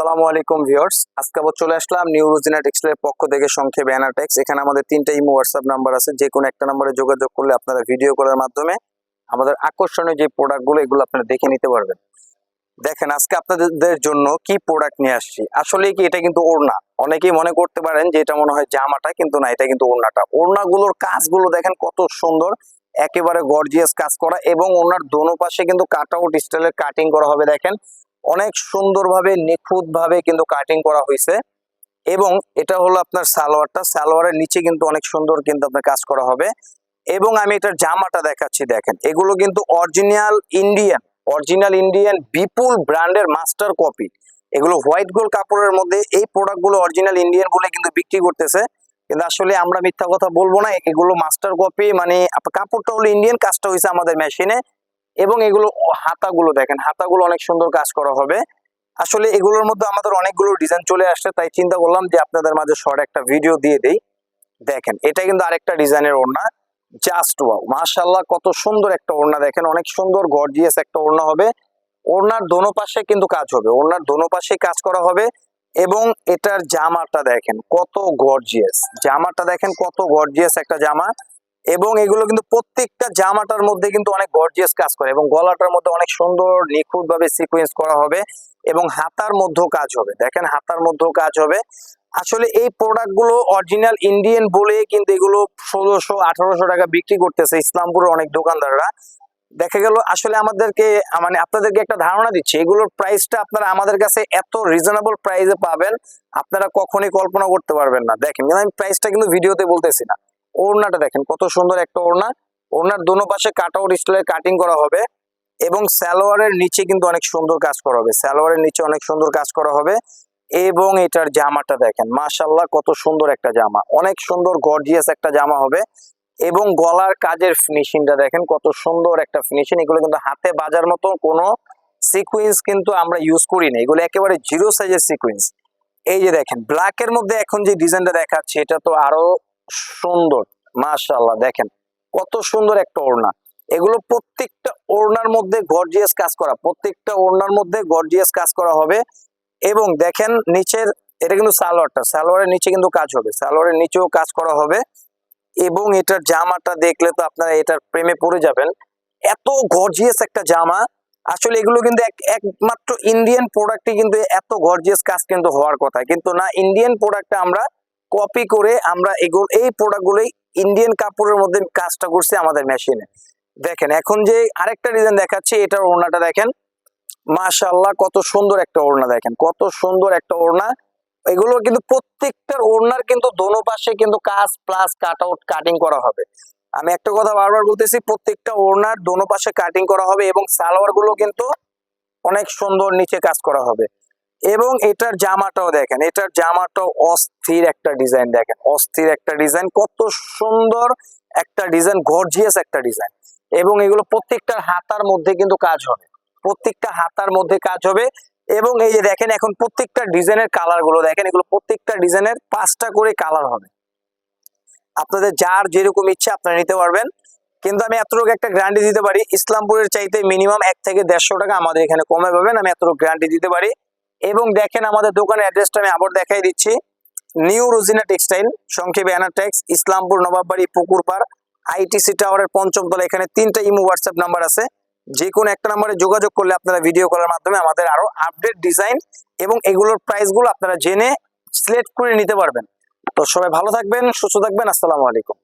আসসালামু আলাইকুম ভিউয়ার্স। আজকে আবার চলে আসলাম নিউ রোজিনা টেক্সটাইলের পক্ষ থেকে সংক্ষেপে অ্যানাটেক্স। এখানে আমাদের তিনটা ইমো হোয়াটসঅ্যাপ নাম্বার আছে। যে কোনো একটা নাম্বারে যোগাযোগ করলে আপনারা ভিডিও কলের মাধ্যমে আমাদের আকর্ষণীয় যে প্রোডাক্টগুলো এগুলো আপনারা দেখে নিতে পারবেন। দেখেন, আজকে আপনাদের জন্য কি প্রোডাক্ট নিয়ে আসছি। আসলে কি এটা কিন্তু ওড়না। অনেকেই মনে করতে পারেন যে এটা মনে হয় জামাটা কিন্তু না, এটা কিন্তু ওড়নাটা। ওড়নাগুলোর কাজগুলো দেখেন কত সুন্দর। একেবারে গর্জিয়াস কাজ করা এবং ওনার দোনো পাশে কিন্তু কাট আউট স্টাইলের কাটিং করা হবে, দেখেন। অনেক সুন্দরভাবে নিখুঁত ভাবে কিন্তু কাটিং করা হয়েছে এবং এটা হলো আপনার সালোয়ারটা। সালোয়ারের নিচে কিন্তু অনেক সুন্দর কিন্তু আপনার কাজ করা হবে এবং আমি এটার জামাটা দেখাচ্ছি, দেখেন। এগুলো কিন্তু অরিজিনাল ইন্ডিয়ান অরিজিনাল ইন্ডিয়ান বিপুল ব্র্যান্ডের মাস্টার কপি এগুলো হোয়াইট গোল্ড কাপড়ের মধ্যে এই প্রোডাক্টগুলো অরিজিনাল ইন্ডিয়ান বলে কিন্তু বিক্রি করতেছে। কিন্তু আসলে আমরা মিথ্যা কথা বলব না, এগুলো মাস্টার কপি মানে কাপড়টা হলো ইন্ডিয়ান কাজটা হয়েছে আমাদের মেশিনে এবং এগুলো হাতাগুলো দেখেন, হাতাগুলো অনেক সুন্দর কাজ করা হবে। আসলে এগুলোর মধ্যে আমাদের অনেকগুলো ডিজাইন চলে আসছে, তাই চিন্তা করলাম যে আপনাদের মাঝে শর্ট একটা ভিডিও দিয়ে দেই। দেখেন, এটা কিন্তু আরেকটা ডিজাইনের ওড়না জাস্ট ওয়াও মাশাল্লাহ কত সুন্দর একটা ওড়না দেখেন, অনেক সুন্দর গর্জিয়াস একটা ওড়না হবে। ওড়নার দোনো পাশে কিন্তু কাজ হবে, ওড়নার দোনো পাশে কাজ করা হবে এবং এটার জামাটা দেখেন কত গর্জিয়াস জামাটা দেখেন কত গর্জিয়াস একটা জামা। এবং এগুলো কিন্তু প্রত্যেকটা জামাটার মধ্যে কিন্তু অনেক গর্জিয়াস কাজ করে এবং গলাটার মধ্যে অনেক সুন্দর নিখুঁত ভাবে সিকোয়েন্স করা হবে এবং হাতার মধ্যেও কাজ হবে। দেখেন হাতার মধ্যেও কাজ হবে। আসলে এই প্রোডাক্টগুলো অরিজিনাল ইন্ডিয়ান বলে কিন্তু এগুলো ষোলোশো, আঠারোশো টাকা বিক্রি করতেছে ইসলামপুরের অনেক দোকানদাররা। দেখা গেল আসলে আমাদেরকে মানে আপনাদেরকে একটা ধারণা দিচ্ছি, এগুলোর প্রাইসটা আপনারা আমাদের কাছে এত রিজনেবল প্রাইসে পাবেন, আপনারা কখনই কল্পনা করতে পারবেন না। দেখেন, আমি প্রাইসটা কিন্তু ভিডিওতে বলতেছি না। ওড়নাটা দেখেন, কত সুন্দর একটা ওড়না। ওড়নার দোনো পাশে কাট আউট স্টাইলের কাটিং করা হবে এবং সালোয়ারের নিচে কিন্তু অনেক সুন্দর কাজ করা হবে। সালোয়ারের নিচে অনেক সুন্দর কাজ করা হবে এবং এটার জামাটা দেখেন মাশাল্লাহ কত সুন্দর একটা জামা। অনেক সুন্দর গর্জিয়াস একটা জামা হবে এবং গলার কাজের ফিনিশিংটা দেখেন, কত সুন্দর একটা ফিনিশিং এগুলো কিন্তু হাতে বাজার মতো কোনো সিকুয়েন্স কিন্তু আমরা ইউজ করি না। এগুলো একেবারে জিরো সাইজের সিকুয়েন্স এই যে দেখেন ব্ল্যাক এর মধ্যে এখন যে ডিজাইনটা দেখাচ্ছে, এটা তো আরও সুন্দর মাশাল্লাহ দেখেন। কত সুন্দর একটা ওড়না। এগুলো প্রত্যেকটা ওড়নার মধ্যে গর্জিয়াস কাজ করা। প্রত্যেকটা ওড়নার মধ্যে গর্জিয়াস কাজ করা হবে। এবং দেখেন নিচের, এটা কিন্তু সালোয়ারটা। সালোয়ারের নিচে কিন্তু কাজ হবে। সালোয়ারের নিচেও কাজ করা হবে। এবং এটার জামাটা দেখলে তো আপনারা এটার প্রেমে পড়ে যাবেন। এত গর্জিয়াস একটা জামা। আসলে এগুলো কিন্তু এক- একমাত্র ইন্ডিয়ান প্রোডাক্টই কিন্তু এত গর্জিয়াস কাজ কিন্তু হওয়ার কথা। কিন্তু না ইন্ডিয়ান প্রোডাক্টটা আমরা কপি করে আমরা এগুলো এই প্রোডাক্টগুলোই ইন্ডিয়ান কাপড়ের মধ্যে কাজটা করছি আমাদের মেশিনে দেখেন, এখন যে আরেকটা ডিজাইন দেখাচ্ছি এটার ওড়নাটা দেখেন। মাশাল্লাহ কত সুন্দর একটা ওড়না দেখেন, কত সুন্দর একটা ওড়না। এগুলো কিন্তু প্রত্যেকটার ওড়নার কিন্তু দোনো পাশে কিন্তু কাজ প্লাস কাট আউট কাটিং করা হবে। আমি একটা কথা বারবার বলতেছি, প্রত্যেকটা ওড়নার দোনো পাশে কাটিং করা হবে এবং সালোয়ারগুলো কিন্তু অনেক সুন্দর নিচে কাজ করা হবে। এবং এটার জামাটাও দেখেন, এটার জামাটাও অস্থির একটা ডিজাইন দেখেন, অস্থির একটা ডিজাইন কত সুন্দর একটা ডিজাইন গর্জিয়াস একটা ডিজাইন এবং এগুলো প্রত্যেকটা হাতার মধ্যে কিন্তু কাজ হবে, প্রত্যেকটা হাতার মধ্যে কাজ হবে। এবং এই যে দেখেন, এখন প্রত্যেকটা ডিজাইনের কালারগুলো দেখেন, এগুলো প্রত্যেকটা ডিজাইনের পাঁচটা করে কালার হবে। আপনাদের যার যেরকম ইচ্ছা আপনারা নিতে পারবেন। কিন্তু আমি এতটুকু একটা গ্যারান্টি দিতে পারি, ইসলামপুরের চাইতে মিনিমাম এক থেকে দেড়শো টাকা আমাদের এখানে কমে পাবেন। আমি এতটুকু গ্যারান্টি দিতে পারি। এবং দেখেন আমাদের দোকানের অ্যাড্রেসটা আমি আবার দেখাই দিচ্ছি। নিউ রোজিনা টেক্সটাইল সংক্ষেপে অ্যানাটেক্স ইসলামপুর, নবাববাড়ি, পুকুরপাড় আইটিসি টাওয়ারের পঞ্চম তলা। এখানে তিনটা ইমো হোয়াটসঅ্যাপ নাম্বার আছে। যে কোনো একটা নাম্বারে যোগাযোগ করলে আপনারা ভিডিও কলের মাধ্যমে আমাদের আরও আপডেট ডিজাইন এবং এগুলোর প্রাইসগুলো আপনারা জেনে সিলেক্ট করে নিতে পারবেন। তো সবাই ভালো থাকবেন, সুস্থ থাকবেন। আসসালামু আলাইকুম।